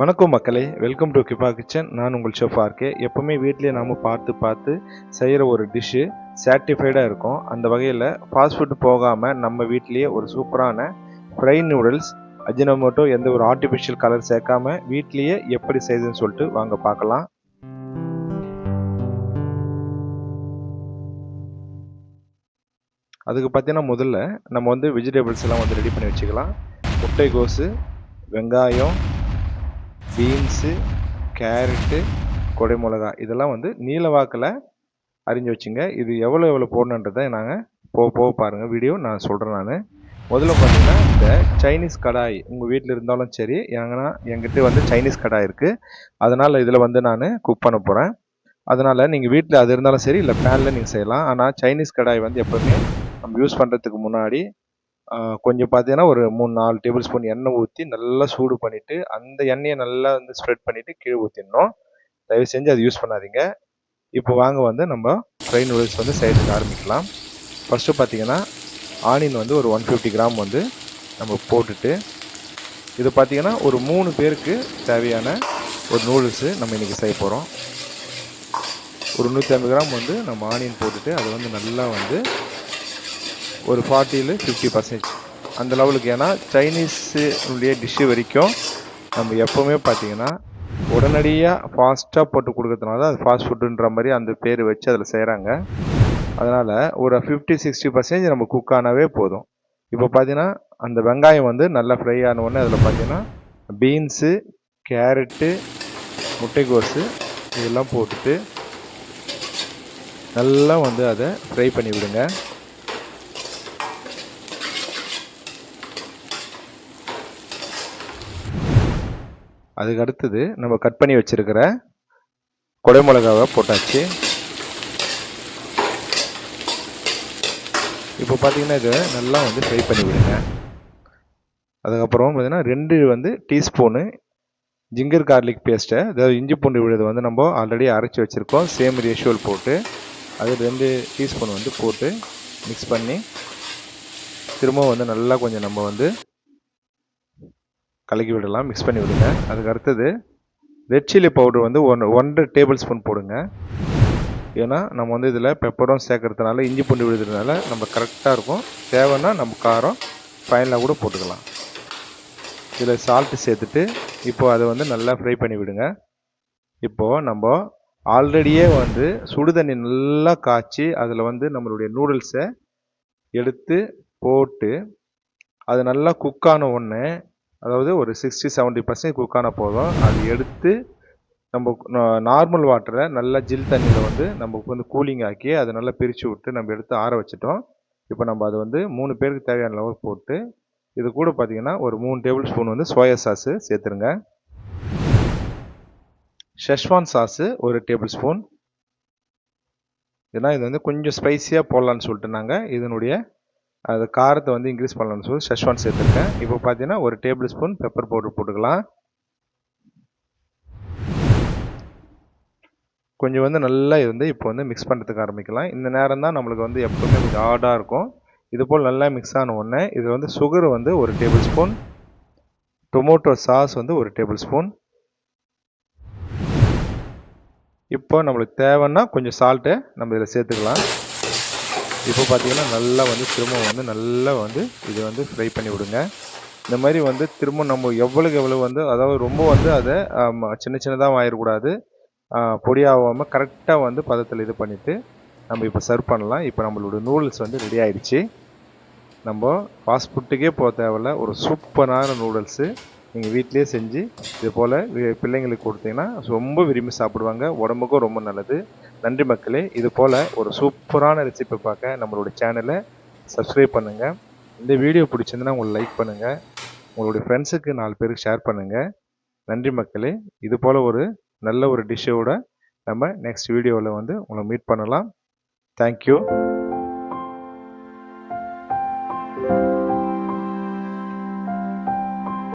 வணக்கம் மக்களே welcome to கிபா kitchen நான் உங்கள் செஃப் ஆர்கே எப்போவுமே வீட்டிலே நாம் பார்த்து பார்த்து செய்கிற ஒரு டிஷ்ஷு சாட்டிஃபைடாக இருக்கும். அந்த வகையில் ஃபாஸ்ட் ஃபுட் போகாமல் நம்ம வீட்டிலேயே ஒரு சூப்பரான ஃப்ரை நூடுல்ஸ் அஜினோமோட்டோ எந்த ஒரு ஆர்டிஃபிஷியல் கலர் சேர்க்காம வீட்லேயே எப்படி செய்யுதுன்னு சொல்லிட்டு வாங்க பார்க்கலாம். அதுக்கு பார்த்தீங்கன்னா முதல்ல நம்ம வந்து வெஜிடபிள்ஸ் எல்லாம் வந்து ரெடி பண்ணி வச்சுக்கலாம். முட்டைகோஸு வெங்காயம் பீன்ஸு கேரட்டு கொடை மிளகா இதெல்லாம் வந்து நீல வாக்கில் அரிஞ்சு வச்சுங்க. இது எவ்வளோ எவ்வளோ போடணுன்றதை நாங்கள் போக போக பாருங்கள் வீடியோ நான் சொல்கிறேன் நான். முதல்ல பார்த்தீங்கன்னா இந்த சைனீஸ் கடாய் உங்கள் வீட்டில் இருந்தாலும் சரி ஏங்கன்னா என்கிட்ட வந்து சைனீஸ் கடாய் இருக்குது அதனால் இதில் வந்து நான் குக் பண்ண போகிறேன் அதனால் நீங்கள் வீட்டில் அது இருந்தாலும் சரி இல்லை பேனில் நீங்கள் செய்யலாம். ஆனால் சைனீஸ் கடாய் வந்து எப்போவுமே நம்ம யூஸ் பண்ணுறதுக்கு முன்னாடி கொஞ்சம் பார்த்தீங்கன்னா ஒரு மூணு நாலு டேபிள் ஸ்பூன் எண்ணெய் ஊற்றி நல்லா சூடு பண்ணிவிட்டு அந்த எண்ணெயை நல்லா வந்து ஸ்ப்ரெட் பண்ணிவிட்டு கீழே ஊற்றிடணும் தயவு செஞ்சு அது யூஸ் பண்ணாதீங்க. இப்போ வாங்க வந்து நம்ம ஃப்ரை நூடுல்ஸ் வந்து செய்யறதுக்கு ஆரம்பிக்கலாம். ஃபஸ்ட்டு பார்த்தீங்கன்னா ஆனியன் வந்து ஒரு ஒன் ஃபிஃப்டி கிராம் வந்து நம்ம போட்டுட்டு இது பார்த்தீங்கன்னா ஒரு மூணு பேருக்கு தேவையான ஒரு நூடுல்ஸு நம்ம இன்றைக்கி செய்ய போகிறோம் ஒரு நூற்றி ஐம்பது கிராம் வந்து நம்ம ஆனியன் போட்டுட்டு அதை வந்து நல்லா வந்து ஒரு ஃபார்ட்டியில் ஃபிஃப்டி பர்சன்டேஜ் அந்த லெவலுக்கு ஏன்னா சைனீஸுடைய டிஷ்ஷு வரைக்கும் நம்ம எப்போவுமே பார்த்தீங்கன்னா உடனடியாக ஃபாஸ்ட்டாக போட்டு கொடுக்கறதுனால தான் அது ஃபாஸ்ட் ஃபுட்டுன்ற மாதிரி அந்த பேர் வச்சு அதில் செய்கிறாங்க அதனால் ஒரு ஃபிஃப்டி சிக்ஸ்டி பர்சன்டேஜ் நம்ம குக் ஆனாவே போதும். இப்போ பார்த்தீங்கன்னா அந்த வெங்காயம் வந்து நல்லா ஃப்ரை ஆனவுடனே அதில் பார்த்தீங்கன்னா பீன்ஸு கேரட்டு முட்டைகோஸு இதெல்லாம் போட்டுட்டு நல்லா வந்து அதை ஃப்ரை பண்ணி விடுங்க அதுக்கு அடுத்தது நம்ம கட் பண்ணி வச்சுருக்கிற கொடை மிளகாவை போட்டாச்சு. இப்போ பார்த்தீங்கன்னா இதை நல்லா வந்து ஃப்ரை பண்ணி விடுங்க. அதுக்கப்புறம் பார்த்தீங்கன்னா ரெண்டு வந்து டீஸ்பூனு ஜிங்கர் கார்லிக் பேஸ்ட்டை அதாவது இஞ்சி பூண்டு விழுது வந்து நம்ம ஆல்ரெடி அரைச்சி வச்சுருக்கோம். சேம் ரேஷுவல் போட்டு அது ரெண்டு டீஸ்பூன் வந்து போட்டு மிக்ஸ் பண்ணி திரும்பவும் வந்து நல்லா கொஞ்சம் நம்ம வந்து கலக்கி விடலாம் மிக்ஸ் பண்ணி விடுங்க. அதுக்கு அடுத்தது ரெட் சில்லி பவுடர் வந்து ஒன் ஒன்றரை டேபிள் ஸ்பூன் போடுங்க. ஏன்னா நம்ம வந்து இதில் பெப்பரும் சேர்க்கறதுனால இஞ்சி பூண்டு விடுறதுனால நம்ம கரெக்டாக இருக்கும். தேவைன்னா நம்ம காரம் ஃபைனலாக கூட போட்டுக்கலாம். இதில் சால்ட்டு சேர்த்துட்டு இப்போது அதை வந்து நல்லா ஃப்ரை பண்ணி விடுங்க. இப்போது நம்ம ஆல்ரெடியே வந்து சுடு தண்ணி நல்லா காய்ச்சி அதில் வந்து நம்மளுடைய நூடுல்ஸை எடுத்து போட்டு அது நல்லா குக்கான ஒன்று அதாவது ஒரு சிக்ஸ்டி செவன்ட்டி பர்சன்ட் குக்கான போதும். அது எடுத்து நம்ம நார்மல் வாட்டரை நல்லா ஜில் தண்ணியில் வந்து நம்ம வந்து கூலிங் ஆக்கி அதை நல்லா பிரித்து விட்டு நம்ம எடுத்து ஆற வச்சிட்டோம். இப்போ நம்ம அதை வந்து மூணு பேருக்கு தேவையான லெவல் போட்டு இது கூட பார்த்திங்கன்னா ஒரு மூணு டேபிள் ஸ்பூன் வந்து சோயா சாஸு சேர்த்துருங்க. ஷெஷ்வான் சாஸு ஒரு டேபிள் ஸ்பூன் ஏன்னா இது வந்து கொஞ்சம் ஸ்பைஸியாக போடலான்னு சொல்லிட்டு நாங்கள் இதனுடைய அது காரத்தை வந்து இன்க்ரீஸ் பண்ணலாம்னு சொல்லி ஷெஷ்வான் சேர்த்துருக்கேன். இப்போ பார்த்தீங்கன்னா ஒரு டேபிள் ஸ்பூன் பெப்பர் பவுடர் போட்டுக்கலாம். கொஞ்சம் வந்து நல்லா இது வந்து இப்போ வந்து மிக்ஸ் பண்ணுறதுக்கு ஆரம்பிக்கலாம். இந்த நேரம் தான் நம்மளுக்கு வந்து எப்பவுமே கொஞ்சம் ஆடாக இருக்கும். இது போல் நல்லா மிக்ஸ் ஆன உடனே இது வந்து சுகர் வந்து ஒரு டேபிள் ஸ்பூன் டொமேட்டோ சாஸ் வந்து ஒரு டேபிள் ஸ்பூன் இப்போ நம்மளுக்கு தேவைன்னா கொஞ்சம் சால்ட்டு நம்ம இதில் சேர்த்துக்கலாம். இப்போ பார்த்தீங்கன்னா நல்லா வந்து திரும்ப வந்து நல்லா வந்து இதை வந்து ஃப்ரை பண்ணி விடுங்க. இந்த மாதிரி வந்து திரும்ப நம்ம எவ்வளோக்கு எவ்வளோ வந்து அதாவது ரொம்ப வந்து அதை சின்ன சின்னதாக ஆயிடக்கூடாது பொடியாகாமல் கரெக்டாக வந்து பதத்தில் இது பண்ணிவிட்டு நம்ம இப்போ சர்வ் பண்ணலாம். இப்போ நம்மளோட நூடுல்ஸ் வந்து ரெடி ஆயிடுச்சு. நம்ம ஃபாஸ்ட் ஃபுட்டுக்கே போக தேவையில்ல. ஒரு சூப்பரான நூடுல்ஸு நீங்கள் வீட்டிலே செஞ்சு இது போல் பிள்ளைங்களுக்கு கொடுத்தீங்கன்னா ரொம்ப விரும்பி சாப்பிடுவாங்க. உடம்புக்கும் ரொம்ப நல்லது. நன்றி மக்களே. இது போல் ஒரு சூப்பரான ரெசிபி பார்க்க நம்மளோட சேனலை சப்ஸ்கிரைப் பண்ணுங்கள் இந்த வீடியோ பிடிச்சிருந்தனா உங்களை லைக் பண்ணுங்கள் உங்களுடைய ஃப்ரெண்ட்ஸுக்கு நாலு பேருக்கு ஷேர் பண்ணுங்கள் நன்றி மக்களே. இது போல் ஒரு நல்ல ஒரு டிஷ்ஷோட நம்ம நெக்ஸ்ட் வீடியோவில் வந்து உங்களை மீட் பண்ணலாம். தேங்க்யூ